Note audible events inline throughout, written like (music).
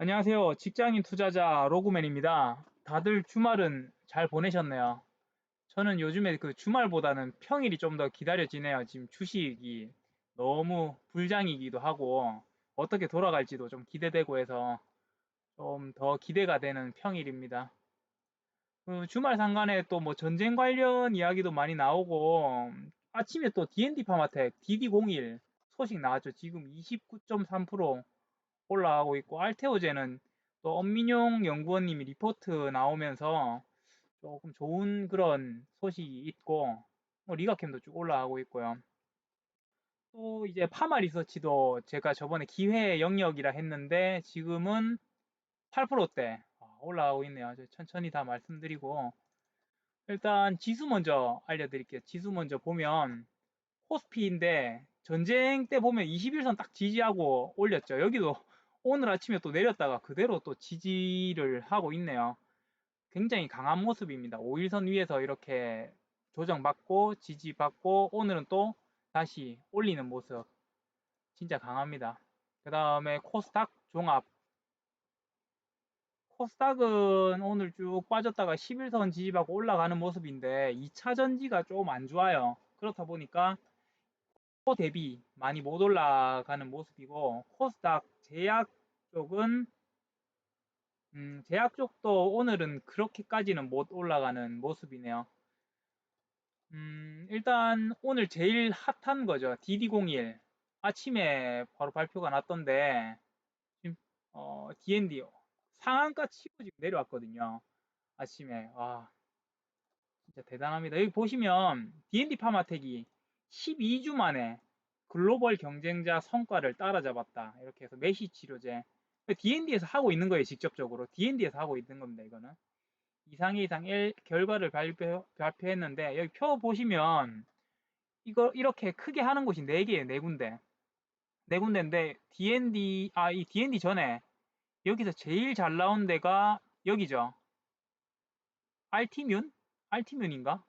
안녕하세요. 직장인 투자자 로그맨입니다. 다들 주말은 잘 보내셨나요? 저는 요즘에 그 주말보다는 평일이 좀 더 기다려지네요. 지금 주식이 너무 불장이기도 하고 어떻게 돌아갈지도 좀 기대되고 해서 좀 더 기대가 되는 평일입니다. 그 주말 상간에 또 뭐 전쟁 관련 이야기도 많이 나오고 아침에 또 D&D 파마텍 DD01 소식 나왔죠. 지금 29.3% 올라가고 있고 알테오제는 또 엄민용 연구원님이 리포트 나오면서 조금 좋은 그런 소식이 있고 뭐 리가캠도 쭉 올라가고 있고요. 또 이제 파마 리서치도 제가 저번에 기회 영역이라 했는데 지금은 8%대 올라가고 있네요. 천천히 다 말씀드리고 일단 지수 먼저 알려드릴게요. 지수 먼저 보면 코스피인데 전쟁 때 보면 21선 딱 지지하고 올렸죠. 여기도 오늘 아침에 또 내렸다가 그대로 또 지지를 하고 있네요. 굉장히 강한 모습입니다. 5일선 위에서 이렇게 조정받고 지지받고 오늘은 또 다시 올리는 모습 진짜 강합니다. 그 다음에 코스닥 종합 코스닥은 오늘 쭉 빠졌다가 11선 지지받고 올라가는 모습인데 2차 전지가 조금 안 좋아요. 그렇다 보니까 코 대비 많이 못 올라가는 모습이고 코스닥 제약 쪽은 음, 제약 쪽도 오늘은 그렇게까지는 못 올라가는 모습이네요. 음, 일단 오늘 제일 핫한 거죠. DD01 아침에 바로 발표가 났던데 지금 어, D&D 상한가 치고 지금 내려왔거든요. 아침에 와 진짜 대단합니다. 여기 보시면 D&D 파마텍이 12주 만에 글로벌 경쟁자 성과를 따라잡았다. 이렇게 해서 메시 치료제 D&D에서 하고 있는 거예요, 직접적으로. D&D에서 하고 있는 겁니다, 이거는. 이상의 이상 1 결과를 발표, 발표했는데 여기 표 보시면 이거 이렇게 크게 하는 곳이 4개예요, 4군데. 4군데인데 D&D 아 이 D&D 전에 여기서 제일 잘 나온 데가 여기죠. 알티뮨? 알티뮨인가?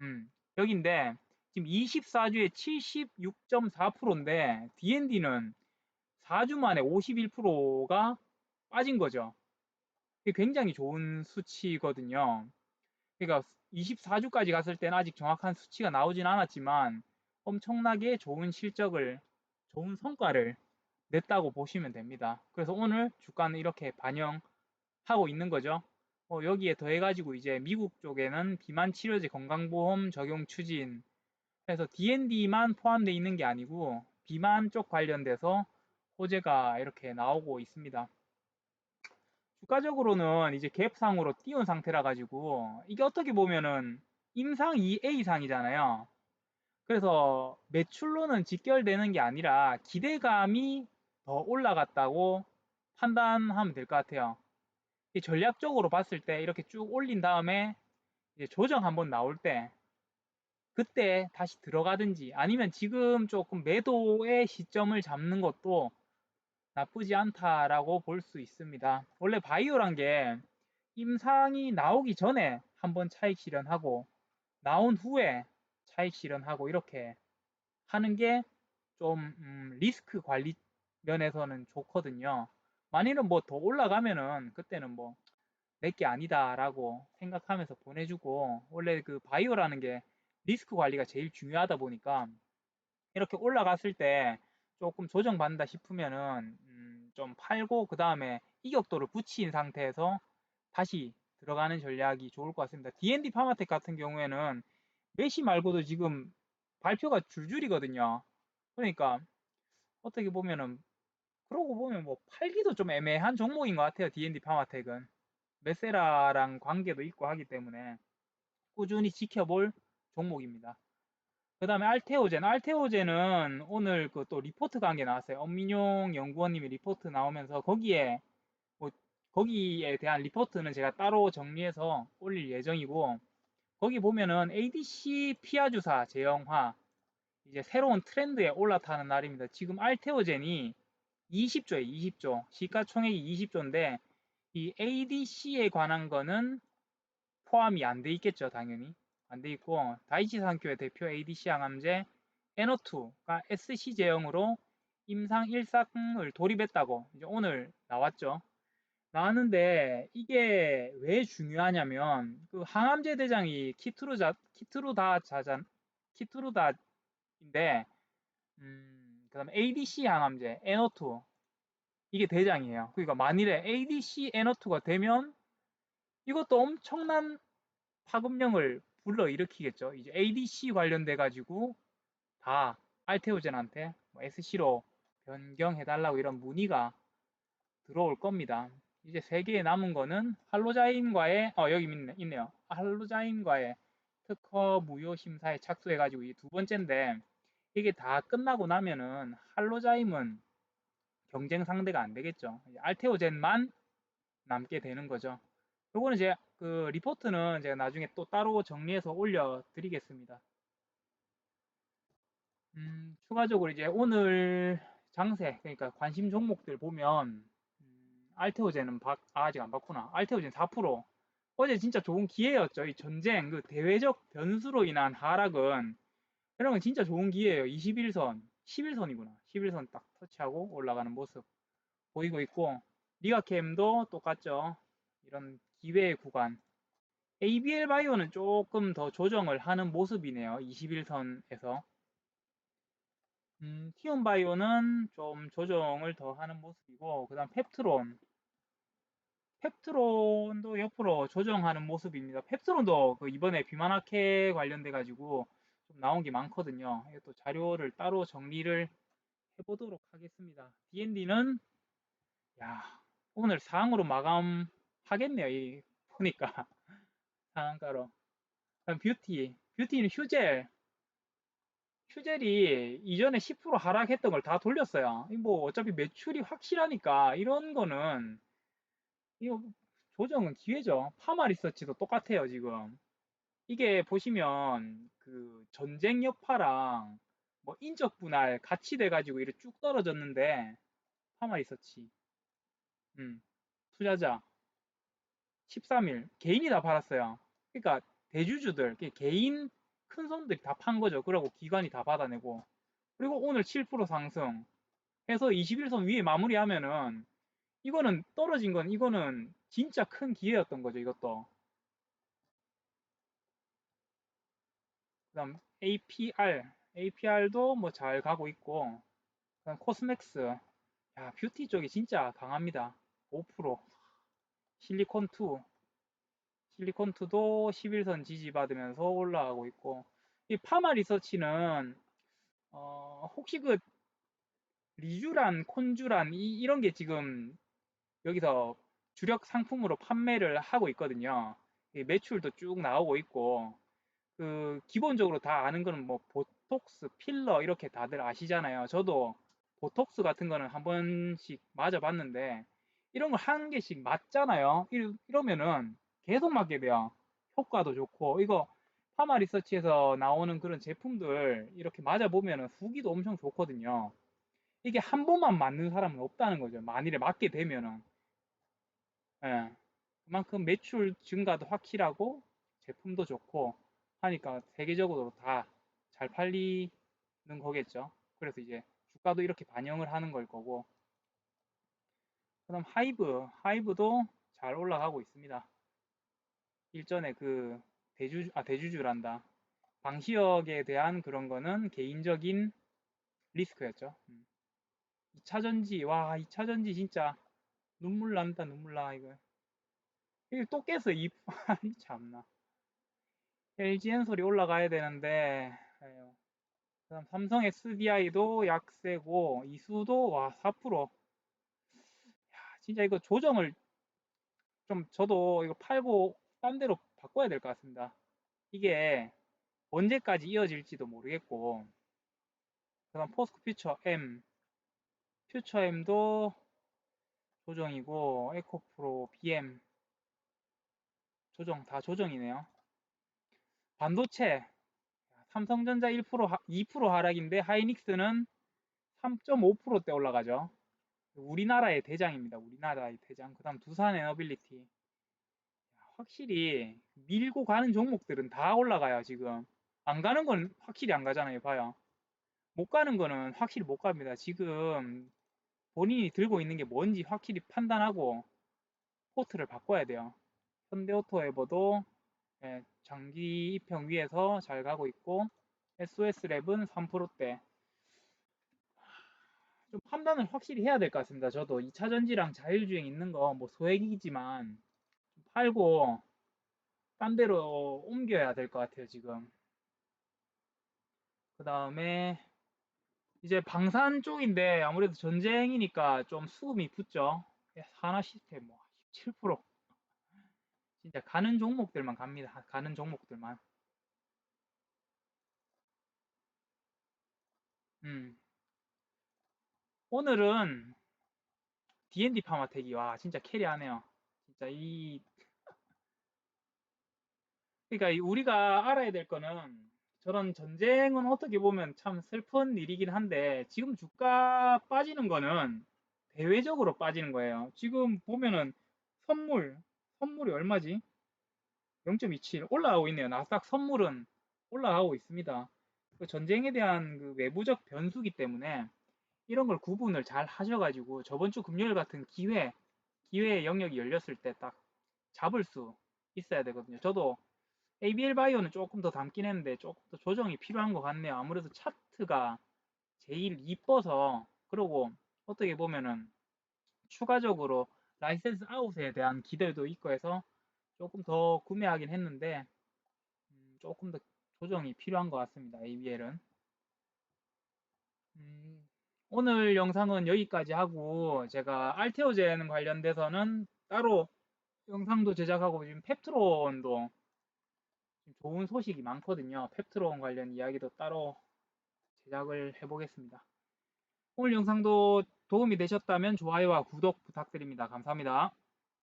음, 여긴데 지금 24주에 76.4%인데 D&D는 4주 만에 51%가 빠진 거죠. 굉장히 좋은 수치거든요. 그러니까 24주까지 갔을 때는 아직 정확한 수치가 나오진 않았지만 엄청나게 좋은 실적을, 좋은 성과를 냈다고 보시면 됩니다. 그래서 오늘 주가는 이렇게 반영하고 있는 거죠. 어, 여기에 더해가지고 이제 미국 쪽에는 비만 치료제 건강보험 적용 추진 그래서 D&D만 포함되어 있는 게 아니고 비만 쪽 관련돼서 호재가 이렇게 나오고 있습니다. 주가적으로는 이제 갭상으로 띄운 상태라 가지고 이게 어떻게 보면은 임상 2A상이잖아요. 그래서 매출로는 직결되는 게 아니라 기대감이 더 올라갔다고 판단하면 될 것 같아요. 전략적으로 봤을 때 이렇게 쭉 올린 다음에 조정 한번 나올 때 그때 다시 들어가든지 아니면 지금 조금 매도의 시점을 잡는 것도 나쁘지 않다라고 볼 수 있습니다. 원래 바이오란 게 임상이 나오기 전에 한번 차익 실현하고 나온 후에 차익 실현하고 이렇게 하는 게좀 음, 리스크 관리 면에서는 좋거든요. 만일은 뭐 더 올라가면은 그때는 뭐 내게 아니다라고 생각하면서 보내주고 원래 그 바이오라는 게 리스크 관리가 제일 중요하다 보니까 이렇게 올라갔을 때 조금 조정받는다 싶으면은 음, 좀 팔고 그 다음에 이격도를 붙인 상태에서 다시 들어가는 전략이 좋을 것 같습니다. D&D 파마텍 같은 경우에는 메시 말고도 지금 발표가 줄줄이거든요. 그러니까 어떻게 보면은 그러고 보면 뭐 팔기도 좀 애매한 종목인 것 같아요. D&D 파마텍은 메세라랑 관계도 있고 하기 때문에 꾸준히 지켜볼 종목입니다. 그 다음에 알테오젠. 알테오젠은 오늘 그 또 리포트가 한 게 나왔어요. 엄민용 연구원님이 리포트 나오면서 거기에 뭐 거기에 대한 리포트는 제가 따로 정리해서 올릴 예정이고 거기 보면은 ADC 피하 주사 제형화 이제 새로운 트렌드에 올라타는 날입니다. 지금 알테오젠이 20조에 20조 시가총액이 20조인데 이 ADC에 관한 거는 포함이 안 돼 있겠죠 당연히 안 돼 있고 다이치 산교의 대표 ADC 항암제 NO2가 SC 제형으로 임상 1상을 돌입했다고 이제 오늘 나왔죠. 나왔는데 이게 왜 중요하냐면 그 항암제 대장이 키트루자 키트루다 자잔 키트루다인데 음, 그다음에 ADC 항암제 NO2 이게 대장이에요. 그러니까 만일에 ADC NO2가 되면 이것도 엄청난 파급력을 불러일으키겠죠. 이제 ADC 관련돼 가지고 다 알테오젠한테 뭐 SC로 변경해달라고 이런 문의가 들어올 겁니다. 이제 세 개에 남은 거는 할로자인과의 어 여기 있네, 있네요. 할로자인과의 특허 무효 심사에 착수해가지고 이 두 번째인데 이게 다 끝나고 나면은 할로자임은 경쟁 상대가 안 되겠죠. 알테오젠만 남게 되는 거죠. 요거는 이제 그 리포트는 제가 나중에 또 따로 정리해서 올려 드리겠습니다. 음, 추가적으로 이제 오늘 장세, 그러니까 관심 종목들 보면 음, 알테오젠은 바, 아, 아직 안 봤구나. 알테오젠 4%. 어제 진짜 좋은 기회였죠. 이 전쟁, 그 대외적 변수로 인한 하락은 건 진짜 좋은 기회예요. 21선, 11선이구나. 11선 딱 터치하고 올라가는 모습 보이고 있고 리가캠도 똑같죠. 이런 기회의 구간. ABL 바이오는 조금 더 조정을 하는 모습이네요. 21선에서. 음, 티온 바이오는 좀 조정을 더 하는 모습이고, 그 다음 펩트론. 펩트론도 옆으로 조정하는 모습입니다. 펩트론도 그 이번에 비만학회 관련돼 가지고 좀 나온 게 많거든요. 이것도 자료를 따로 정리를 해보도록 하겠습니다. D&D는 야 오늘 상으로 마감 하겠네요. 이 보니까 (laughs) 상한가로. 뷰티, 뷰티는 휴젤. 휴젤이 이전에 10% 하락했던 걸 다 돌렸어요. 뭐 어차피 매출이 확실하니까 이런 거는 이거 조정은 기회죠. 파마 리서치도 똑같아요, 지금. 이게 보시면 그 전쟁 여파랑 뭐 인적 분할 같이 돼가지고 이렇게 쭉 떨어졌는데 파마 리서치. 음, 투자자 13일 개인이 다 팔았어요. 그러니까 대주주들, 개인 큰 손들이 다 판 거죠. 그리고 기관이 다 받아내고. 그리고 오늘 7% 상승 해서 21선 위에 마무리하면은 이거는 떨어진 건 이거는 진짜 큰 기회였던 거죠. 이것도. 그다음 APR, APR도 뭐 잘 가고 있고. 그다음 코스맥스. 야, 뷰티 쪽이 진짜 강합니다. 5%. 실리콘2. 실리콘2도 11선 지지받으면서 올라가고 있고. 이 파마 리서치는 어, 혹시 그 리쥬란, 콘주란 이, 이런 게 지금 여기서 주력 상품으로 판매를 하고 있거든요. 매출도 쭉 나오고 있고 그 기본적으로 다 아는 거는 뭐 보톡스, 필러 이렇게 다들 아시잖아요. 저도 보톡스 같은 거는 한 번씩 맞아 봤는데 이런 걸 한 개씩 맞잖아요. 이러면은 계속 맞게 돼요. 효과도 좋고 이거 파마 리서치에서 나오는 그런 제품들 이렇게 맞아보면 후기도 엄청 좋거든요. 이게 한 번만 맞는 사람은 없다는 거죠. 만일에 맞게 되면은. 예. 그만큼 매출 증가도 확실하고 제품도 좋고 하니까 세계적으로 다 잘 팔리는 거겠죠. 그래서 이제 주가도 이렇게 반영을 하는 걸 거고. 그다음 하이브, 하이브도 잘 올라가고 있습니다. 일전에 그 대주 아 대주주란다. 방시역에 대한 그런 거는 개인적인 리스크였죠. 음. 2차 전지 와 2차 전지 진짜 눈물 난다 눈물 나 이거 이거 또 깼어 이 (laughs) 참나 LG 엔솔이 올라가야 되는데. 그다음 삼성 SDI도 약세고 이수도 와 4%. 야, 진짜 이거 조정을 좀 저도 이거 팔고 딴 데로 바꿔야 될 것 같습니다. 이게 언제까지 이어질지도 모르겠고 그다음 포스코 퓨처 M 퓨처 M도 조정이고 에코 프로 BM 조정 다 조정이네요. 반도체 삼성전자 1% 2% 하락인데 하이닉스는 3.5%대 올라가죠. 우리나라의 대장입니다. 우리나라의 대장. 그 다음 두산 에너빌리티. 확실히 밀고 가는 종목들은 다 올라가요, 지금. 안 가는 건 확실히 안 가잖아요, 봐요. 못 가는 거는 확실히 못 갑니다. 지금 본인이 들고 있는 게 뭔지 확실히 판단하고 포트를 바꿔야 돼요. 현대오토 에버도 예, 장기 입형 위에서 잘 가고 있고 SOS랩은 3%대 좀 판단을 확실히 해야 될 것 같습니다. 저도 2차 전지랑 자율주행 있는 거 뭐 소액이지만 좀 팔고 딴 데로 옮겨야 될 것 같아요, 지금. 그 다음에 이제 방산 쪽인데 아무래도 전쟁이니까 좀 수급이 붙죠. 하나 시스템 뭐 17%. (laughs) 진짜 가는 종목들만 갑니다. 가는 종목들만. 음. 오늘은 D&D 파마텍이 와 진짜 캐리하네요. 진짜 이 (laughs) 그러니까 이 우리가 알아야 될 거는 저런 전쟁은 어떻게 보면 참 슬픈 일이긴 한데 지금 주가 빠지는 거는 대외적으로 빠지는 거예요. 지금 보면은 선물 선물이 얼마지? 0.27 올라가고 있네요. 나스닥 선물은 올라가고 있습니다. 그 전쟁에 대한 그 외부적 변수기 때문에 이런 걸 구분을 잘 하셔가지고 저번 주 금요일 같은 기회, 기회의 영역이 열렸을 때 딱 잡을 수 있어야 되거든요. 저도 ABL 바이오는 조금 더 담긴 했는데 조금 더 조정이 필요한 것 같네요. 아무래도 차트가 제일 이뻐서 그리고 어떻게 보면은 추가적으로 라이센스 아웃에 대한 기대도 있고 해서 조금 더 구매하긴 했는데 음, 조금 더 조정이 필요한 것 같습니다. ABL은 음, 오늘 영상은 여기까지 하고 제가 알테오젠 관련돼서는 따로 영상도 제작하고 지금 펩트론도 좋은 소식이 많거든요. 펩트론 관련 이야기도 따로 제작을 해보겠습니다. 오늘 영상도 도움이 되셨다면 좋아요와 구독 부탁드립니다. 감사합니다.